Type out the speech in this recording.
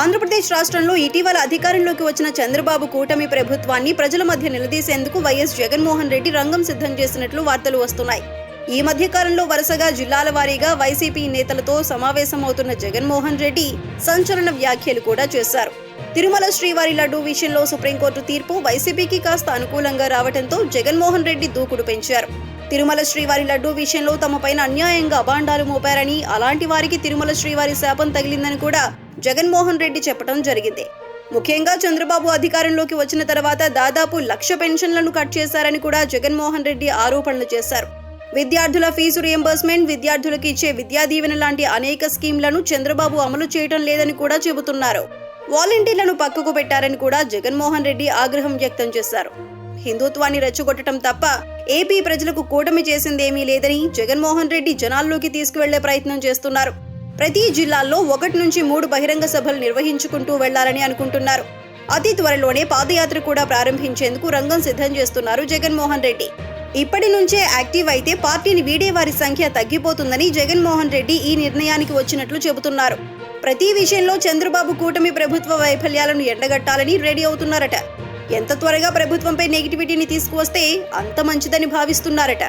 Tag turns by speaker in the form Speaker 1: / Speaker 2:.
Speaker 1: ఆంధ్రప్రదేశ్ రాష్ట్రంలో ఇటీవల అధికారంలోకి వచ్చిన చంద్రబాబు కూటమి ప్రభుత్వాన్ని ప్రజల మధ్య నిలదీసేందుకు వైఎస్ జగన్మోహన్ రెడ్డి రంగం సిద్ధం చేసినట్లు వార్తలు వస్తున్నాయి. ఈ మధ్య కాలంలో వరుసగా జిల్లాల వారీగా వైసీపీ నేతలతో సమావేశమవుతున్న జగన్మోహన్ రెడ్డి సంచలన వ్యాఖ్యలు కూడా చేశారు. తిరుమల శ్రీవారి లడ్డూ విషయంలో సుప్రీంకోర్టు తీర్పు వైసీపీకి కాస్త అనుకూలంగా రావడంతో జగన్మోహన్ రెడ్డి దూకుడు పెంచారు. తిరుమల శ్రీవారి లడ్డూ విషయంలో తమపైన అన్యాయంగా అభాండాలు మోపారని అలాంటి వారికి తిరుమల శ్రీవారి శాపం తగిలిందని కూడా జగన్మోహన్ రెడ్డి చెప్పడం జరిగింది. ముఖ్యంగా చంద్రబాబు అధికారంలోకి వచ్చిన తర్వాత దాదాపు లక్ష పెన్షన్లను కట్ చేశారని కూడా జగన్మోహన్ రెడ్డి ఆరోపణలు చేశారు. విద్యార్థుల ఫీజు రియంబర్స్మెంట్ విద్యార్థులకు ఇచ్చే విద్యా దీవెన లాంటి అనేక స్కీంలను చంద్రబాబు అమలు చేయడం లేదని కూడా చెబుతున్నారు. వాలంటీర్లను పక్కకు పెట్టారని కూడా జగన్మోహన్ రెడ్డి ఆగ్రహం వ్యక్తం చేశారు. హిందుత్వాన్ని రెచ్చగొట్టడం తప్ప ఏపీ ప్రజలకు కూటమి చేసిందేమీ లేదని జగన్మోహన్ రెడ్డి జనాల్లోకి తీసుకువెళ్ళే ప్రయత్నం చేస్తున్నారు. ప్రతి జిల్లాల్లో ఒకటి నుంచి మూడు బహిరంగ సభలు నిర్వహించుకుంటూ వెళ్ళాలని అనుకుంటున్నారు. అతి త్వరలోనే పాదయాత్ర కూడా ప్రారంభించేందుకు రంగం సిద్ధం చేస్తున్నారు జగన్మోహన్ రెడ్డి. ఇప్పటి నుంచే యాక్టివ్ అయితే పార్టీని వీడే వారి సంఖ్య తగ్గిపోతుందని జగన్మోహన్ రెడ్డి ఈ నిర్ణయానికి వచ్చినట్లు చెబుతున్నారు. ప్రతి విషయంలో చంద్రబాబు కూటమి ప్రభుత్వ వైఫల్యాలను ఎండగట్టాలని రెడీ అవుతున్నారట. ఎంత త్వరగా ప్రభుత్వంపై నెగిటివిటీని తీసుకువస్తే అంత మంచిదని భావిస్తున్నారట.